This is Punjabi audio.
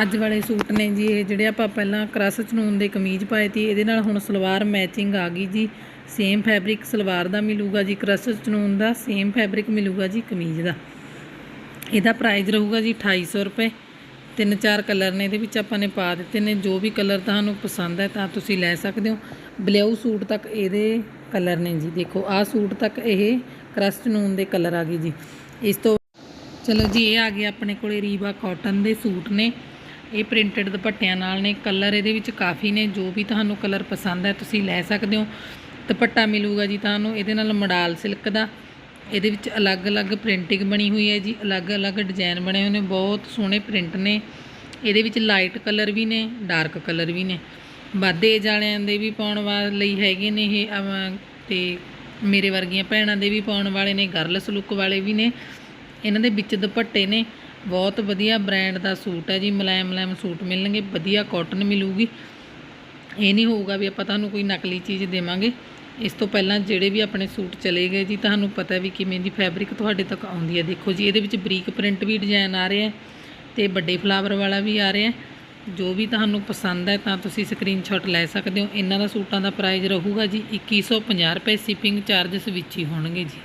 ਅੱਜ ਵਾਲੇ ਸੂਟ ਨੇ ਜੀ, ਇਹ ਜਿਹੜੇ ਆਪਾਂ ਪਹਿਲਾਂ ਕ੍ਰਸ ਚਨੂਨ ਦੇ ਕਮੀਜ਼ ਪਾਏ ਤੀ ਇਹਦੇ ਨਾਲ ਹੁਣ ਸਲਵਾਰ ਮੈਚਿੰਗ ਆ ਗਈ ਜੀ। ਸੇਮ ਫੈਬਰਿਕ ਸਲਵਾਰ ਦਾ ਮਿਲੂਗਾ ਜੀ, ਕ੍ਰਸ ਚਨੂਨ ਦਾ ਸੇਮ ਫੈਬਰਿਕ ਮਿਲੂਗਾ ਜੀ ਕਮੀਜ਼ ਦਾ। ਇਹਦਾ ਪ੍ਰਾਈਸ ਰਹੂਗਾ ਜੀ 2800 ਰੁਪਏ। ਤਿੰਨ ਚਾਰ ਕਲਰ ਨੇ, ਇਹਦੇ ਵਿੱਚ ਆਪਾਂ ਨੇ ਪਾ ਦਿੱਤੇ ਨੇ, ਜੋ ਵੀ ਕਲਰ ਤੁਹਾਨੂੰ ਪਸੰਦ ਹੈ ਤਾਂ ਤੁਸੀਂ ਲੈ ਸਕਦੇ ਹੋ। ਬਲੂ ਸੂਟ ਤੱਕ ਇਹਦੇ ਕਲਰ ਨੇ ਜੀ, ਦੇਖੋ, ਆਹ ਸੂਟ ਤੱਕ ਇਹ ਕ੍ਰਸ ਚਨੂਨ ਦੇ ਕਲਰ ਆ ਗਏ ਜੀ। ਇਸ ਤੋਂ ਚਲੋ ਜੀ, ਇਹ ਆ ਗਏ ਆਪਣੇ ਕੋਲੇ ਰੀਵਾ ਕਾਟਨ ਦੇ ਸੂਟ ਨੇ। ਇਹ ਪ੍ਰਿੰਟਡ ਦੁਪੱਟਿਆਂ ਨਾਲ ਨੇ ਕਲਰ ਇਹਦੇ ਵਿੱਚ ਕਾਫੀ ਨੇ ਜੋ ਵੀ ਤੁਹਾਨੂੰ ਕਲਰ ਪਸੰਦ ਹੈ ਤੁਸੀਂ ਲੈ ਸਕਦੇ ਹੋ। ਦੁਪੱਟਾ ਮਿਲੂਗਾ ਜੀ ਤੁਹਾਨੂੰ ਇਹਦੇ ਨਾਲ ਮਡਾਲ ਸਿਲਕ ਦਾ ਇਹਦੇ ਵਿੱਚ ਅਲੱਗ-ਅਲੱਗ ਪ੍ਰਿੰਟਿੰਗ ਬਣੀ ਹੋਈ ਹੈ ਜੀ ਅਲੱਗ-ਅਲੱਗ ਡਿਜ਼ਾਈਨ ਬਣੇ ਹੋਏ ਨੇ ਬਹੁਤ ਸੋਹਣੇ ਪ੍ਰਿੰਟ ਨੇ। ਇਹਦੇ ਵਿੱਚ ਲਾਈਟ ਕਲਰ ਵੀ ਨੇ ਡਾਰਕ ਕਲਰ ਵੀ ਨੇ। ਵਾਧੇ ਜਾਣਿਆਂ ਦੇ ਵੀ ਪਾਉਣ ਵਾ- ਲਈ ਹੈਗੇ ਨੇ ਇਹ ਅਮ, ਤੇ ਮੇਰੇ ਵਰਗੀਆਂ ਭੈਣਾਂ ਦੇ ਵੀ ਪਾਉਣ ਵਾਲੇ ਨੇ ਗਰਲਸ ਲੁੱਕ ਵਾਲੇ ਵੀ ਨੇ। ਇਹਨਾਂ ਦੇ ਵਿੱਚ ਦੁਪੱਟੇ ਨੇ। ਬਹੁਤ ਵਧੀਆ ਬ੍ਰਾਂਡ ਦਾ ਸੂਟ ਹੈ ਜੀ ਮੁਲਾਇਮ ਮੁਲਾਇਮ ਸੂਟ ਮਿਲਣਗੇ, ਵਧੀਆ ਕਾਟਨ ਮਿਲੂਗੀ। ਇਹ ਨਹੀਂ ਹੋਊਗਾ ਵੀ ਆਪਾਂ ਤੁਹਾਨੂੰ ਕੋਈ ਨਕਲੀ ਚੀਜ਼ ਦੇਵਾਂਗੇ। ਇਸ ਤੋਂ ਪਹਿਲਾਂ ਜਿਹੜੇ ਵੀ ਆਪਣੇ ਸੂਟ ਚਲੇ ਗਏ ਜੀ, ਤੁਹਾਨੂੰ ਪਤਾ ਵੀ ਕਿਵੇਂ ਦੀ ਫੈਬਰਿਕ ਤੁਹਾਡੇ ਤੱਕ ਆਉਂਦੀ ਹੈ। ਦੇਖੋ ਜੀ, ਇਹਦੇ ਵਿੱਚ ਬਰੀਕ ਪ੍ਰਿੰਟ ਵੀ ਡਿਜ਼ਾਈਨ ਆ ਰਿਹਾ ਹੈ ਤੇ ਵੱਡੇ ਫਲਾਵਰ ਵਾਲਾ ਵੀ ਆ ਰਿਹਾ ਜੋ ਵੀ ਤੁਹਾਨੂੰ ਪਸੰਦ ਹੈ ਤਾਂ ਤੁਸੀਂ ਸਕਰੀਨਸ਼ਾਟ ਲੈ ਸਕਦੇ ਹੋ। ਇਹਨਾਂ ਦਾ ਸੂਟਾਂ ਦਾ ਪ੍ਰਾਈਸ ਰਹੂਗਾ ਜੀ 2150 ਰੁਪਏ ਸ਼ਿਪਿੰਗ ਚਾਰजेस ਵਿੱਚ ਹੀ ਹੋਣਗੇ ਜੀ।